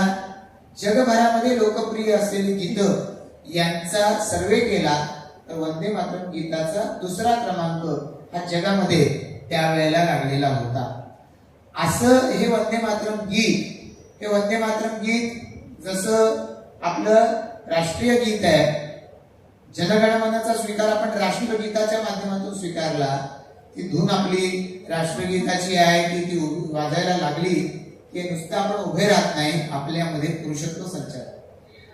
ज्या जगभरामध्ये लोकप्रिय असलेली गीतं यांचा सर्वे केला तर वंदे मातरम गीताचा दुसरा क्रमांक हा जगामध्ये त्यावेळेला लागलेला होता. असं हे वंदे मातरम गीत हे वंदे मातरम गीत जसं आपलं राष्ट्रीय गीत आहे जनगणमनाचा स्वीकार आपण राष्ट्रगीताच्या माध्यमातून स्वीकारला ती धून आपली राष्ट्रगीताची आहे की ती वाजायला लागली की नुसतं आपण उभे राहत नाही आपल्यामध्ये पुरुषत्व संचार.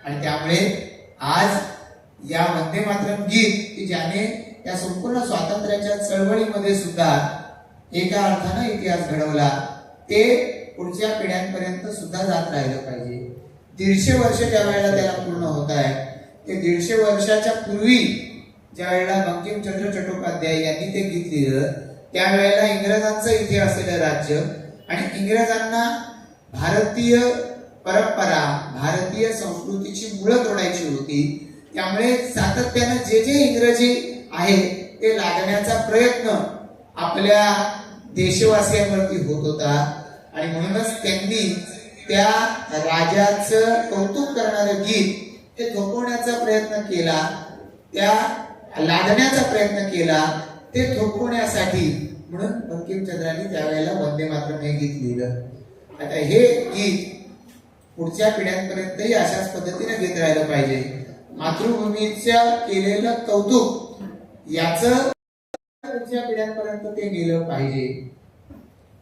आणि त्यामुळे आज या वंदे मातरम गीत की ज्याने या संपूर्ण स्वातंत्र्याच्या चळवळीमध्ये सुद्धा एका अर्थानं इतिहास घडवला ते पुढच्या पिढ्यांपर्यंत सुद्धा जात राहिलं पाहिजे. दीडशे वर्ष ज्या वेळेला त्याला पूर्ण होत आहे ते दीडशे वर्षाच्या पूर्वी ज्या वेळेला बंकिमचंद्र चट्टोपाध्याय यांनी ते गीत लिहिलं त्यावेळेला इंग्रजांचं इथे असलेलं राज्य आणि इंग्रजांना भारतीय परंपरा भारतीय संस्कृतीची मुळं तोडायची होती त्यामुळे सातत्यानं जे जे इंग्रजी आहे ते लागण्याचा प्रयत्न आपल्या देशवासियांवरती होत होता. आणि म्हणूनच त्यांनी त्या राजाचं कौतुक करणारं गीत ते थोपवण्याचा प्रयत्न केला त्या लादण्याचा प्रयत्न केला ते थोपवण्यासाठी म्हणून बंकिमचंद्रांनी त्यावेळेला वंदे मातरम हे गीत लिहिलं. आता हे गीत पुढच्या पिढ्यांपर्यंतही अशाच पद्धतीने घेत राहिलं पाहिजे. मातृभूमीच्या केलेलं कौतुक याच पुढच्या पिढ्यांपर्यंत ते गेलं पाहिजे.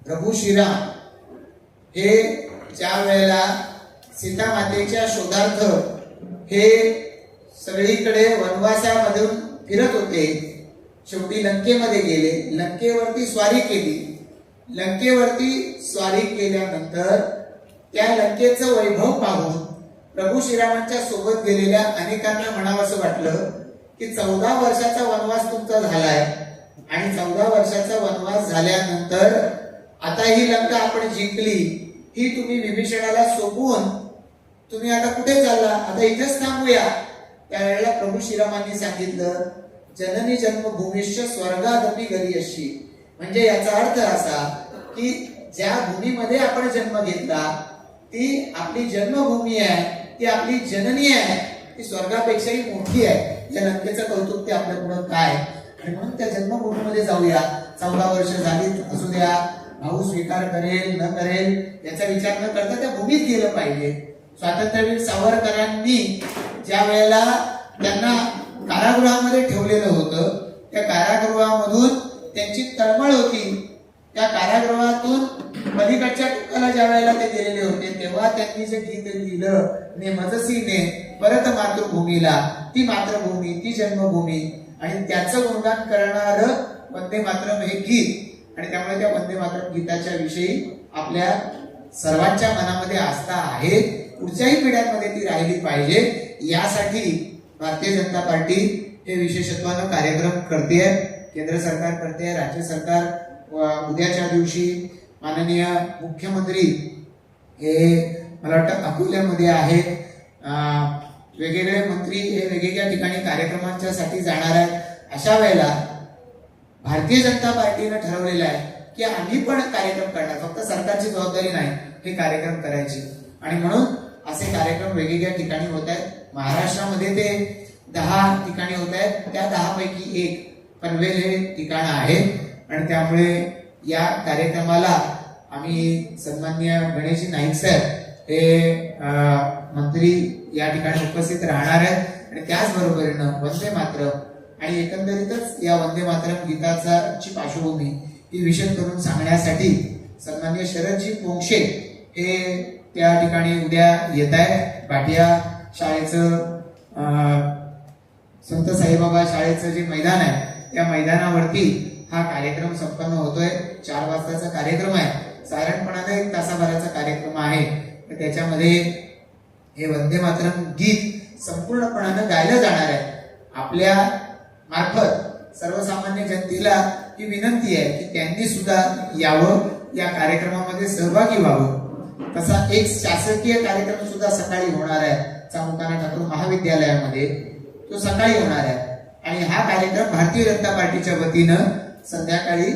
प्रभू श्रीराम हे ज्या वेळेला सीता मातेच्या शोधार्थ हे सगळीकडे वनवासामधून फिरत होते शेवटी लंकेमध्ये गेले. लंकेवरती स्वारी केली. लंकेवरती स्वारी केल्यानंतर त्या लंकेचं वैभव पाहून प्रभू श्रीरामांच्या सोबत गेलेल्या अनेकांना म्हणावंसं वाटलं की चौदा वर्षाचा वनवास तुमचा झालाय. आणि चौदा वर्षाचा वनवास झाल्यानंतर आता ही लंका आपण जिंकली. ही तुम्ही विभीषणाला सोपवून तुम्ही आता कुठे चालला? आता इथेच थांबूया. त्यावेळेला प्रभू श्रीरामांनी सांगितलं जननी जन्मभूमीश्च स्वर्गादपी गरी अशी म्हणजे याचा अर्थ असा की ज्या भूमीमध्ये आपण जन्म घेतला ती आपली जन्मभूमी आहे ती आपली जननी आहे ती स्वर्गापेक्षाही मोठी आहे. या लंकेचं कौतुक ते आपल्या पुढं काय? आणि म्हणून त्या जन्मभूमीमध्ये जाऊया. चौदा वर्ष झाली असू द्या भाऊ स्वीकार करेल न करेल याचा विचार न करता त्या भूमीत गेलं पाहिजे. स्वातंत्र्यवीर सावरकरांनी ज्या वेळेला त्यांना कारागृहामध्ये ठेवलेलं होतं. त्या कारागृहामधून त्यांची तळमळ होती. त्या कारागृहातून पलीकडच्या टोकाला ज्या वेळेला ते गेलेले होते तेव्हा त्यांनी जे गीत लिहिलं ने मजसीने परत मातृभूमीला ती मातृभूमी ती जन्मभूमी आणि त्याचं गुणगान करणार वंदे मातरम हे गीत. आणि त्यामुळे त्या वंदे मातरम गीताच्या विषयी आपल्या सर्वांच्या मनामध्ये आस्था आहे. पुढच्याही पिढ्यांमध्ये ती राहिली पाहिजे. यासाठी भारतीय जनता पार्टी हे विशेषत्वानं कार्यक्रम करते केंद्र सरकार करते राज्य सरकार उद्याच्या दिवशी माननीय मुख्यमंत्री हे मला वाटतं अकोल्यामध्ये आहेत. वेगवेगळे मंत्री हे वेगवेगळ्या ठिकाणी कार्यक्रमांच्या साठी जाणार आहेत. अशा वेळेला भारतीय जनता पार्टीनं ठरवलेलं आहे की आम्ही पण कार्यक्रम करणार फक्त सरकारची जबाबदारी नाही हे कार्यक्रम करायची. आणि म्हणून असे कार्यक्रम वेगवेगळ्या ठिकाणी होत आहेत. महाराष्ट्रामध्ये ते दहा ठिकाणी होत आहेत. त्या दहा पैकी एक पनवेल हे ठिकाण आहे. आणि त्यामुळे या कार्यक्रमाला आम्ही सन्मान्य गणेश नाईक साहेब हे मंत्री या ठिकाणी उपस्थित राहणार आहेत. आणि त्याचबरोबरीनं वंदे मातरम आणि एकंदरीतच या वंदे मातरम गीताचा ची पार्श्वभूमी ही विशेष करून सांगण्यासाठी सन्मान्य शरदजी पोंक्षे हे त्या ठिकाणी उद्या येत आहे भाटिया शाळेचं संत साईबाबा शाळेचं जे मैदान आहे त्या मैदानावरती हा कार्यक्रम संपन्न होतोय. चार वाजताचा कार्यक्रम आहे. साधारणपणाने एक तासाभराचा कार्यक्रम आहे. तर त्याच्यामध्ये हे वंदे मातरम गीत संपूर्णपणानं गायलं जाणार आहे. आपल्या मार्फत सर्वसामान्य जनतेला ही विनंती आहे की त्यांनी सुद्धा यावं या कार्यक्रमामध्ये सहभागी व्हावं. तसा एक शासकीय कार्यक्रम सुद्धा सकाळी होणार आहे. चामुकाना ठाकूर महाविद्यालयामध्ये तो सकाळी होणार आहे. आणि हा कार्यक्रम भारतीय जनता पार्टीच्या वतीनं संध्याकाळी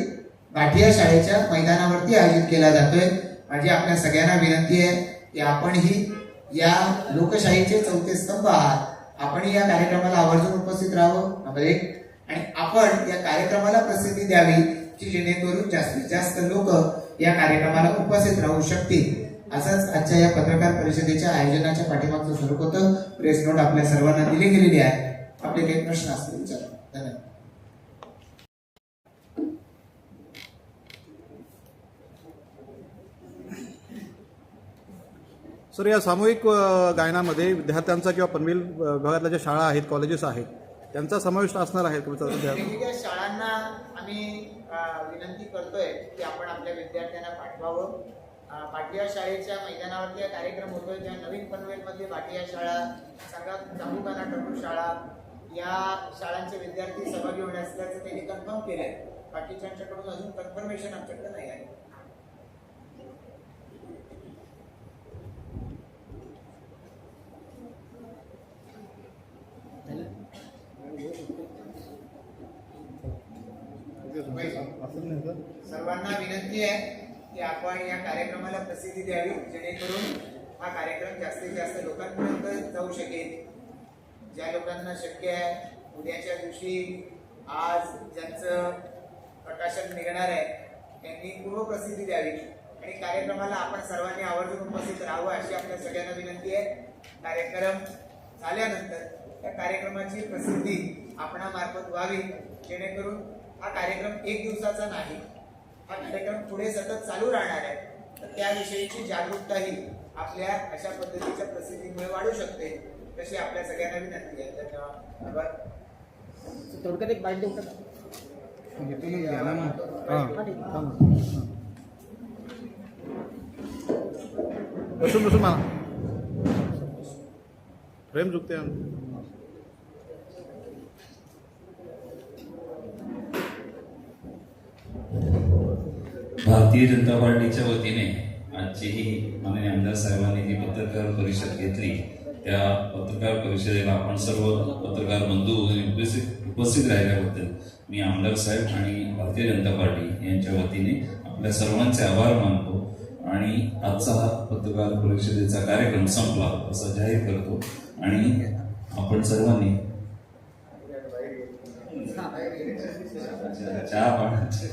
भाटिया शाळेच्या मैदानावरती आयोजित केला जातोय. माझी आपल्या सगळ्यांना विनंती आहे की आपणही या लोकशाहीचे चौथे स्तंभ आहात. आपण या कार्यक्रमाला आवर्जून उपस्थित राहावं नंबर एक. आणि आपण या कार्यक्रमाला प्रसिद्धी द्यावी की जेणेकरून जास्तीत जास्त लोक या कार्यक्रमाला उपस्थित राहू शकतील. असंच आजच्या या पत्रकार परिषदेच्या आयोजनाच्या पाठीमागचं स्वरूप होतं. प्रेस नोट आपल्या सर्वांना दिली गेलेली आहे. आपले काही प्रश्न असतील विचारा. धन्यवाद. सर या सामूहिक गायनामध्ये विद्यार्थ्यांचा किंवा पनवेल विभागातल्या ज्या शाळा आहेत कॉलेजेस आहेत त्यांचा समावेश असणार आहे तुमचा वेगवेगळ्या शाळांना आम्ही विनंती करतोय की आपण आपल्या विद्यार्थ्यांना पाठवावं. पाटिया शाळेच्या मैदानावरती हा कार्यक्रम होतोय. त्या नवीन पनवेलमध्ये पाटिया शाळा संघात जांबुकाना टकू शाळा या शाळांचे विद्यार्थी सहभागी होणार असल्याचं त्यांनी कन्फर्म केलंय. बाकीच्यांच्याकडून अजून कन्फर्मेशन आमच्याकडे नाही आहे. सर्वांना विनंती आहे. आपण या कार्यक्रमाला प्रसिद्धी द्यावी जेणेकरून हा कार्यक्रम जास्तीत जास्त लोकांपर्यंत जाऊ शकेल. ज्या लोकांना शक्य आहे उद्याच्या दिवशी आज ज्यांचं प्रकाशन निघणार आहे त्यांनी पूर्वप्रसिद्धी द्यावी. आणि कार्यक्रमाला आपण सर्वांनी आवर्जून उपस्थित राहावं अशी आपल्या सगळ्यांना विनंती आहे. कार्यक्रम झाल्यानंतर त्या कार्यक्रमाची प्रसिद्धी आपणामार्फत व्हावी जेणेकरून हा कार्यक्रम एक दिवसाचा नाही हा कार्यक्रम पुढे सतत चालू राहणार आहे. तर त्याविषयीची जागरूकताही आपल्या अशा पद्धतीच्या प्रसिद्धीमुळे वाढू शकते. तशी आपल्या सगळ्यांना विनंती आहे. धन्यवाद. थोडक्यात एक बाईट देऊ हां. बसून बसून मला. फ्रेम चुकते भारतीय जनता पार्टीच्या वतीने आजची ही माननीय आमदार साहेबांनी जी पत्रकार परिषद घेतली त्या पत्रकार परिषदेला आपण सर्व पत्रकार बंधू उपस्थित उपस्थित राहिल्याबद्दल मी आमदार साहेब आणि भारतीय जनता पार्टी यांच्या वतीने आपल्या सर्वांचे आभार मानतो आणि आजचा हा पत्रकार परिषदेचा कार्यक्रम संपला असं जाहीर करतो. आणि आपण सर्वांनी चहा पाण्याचे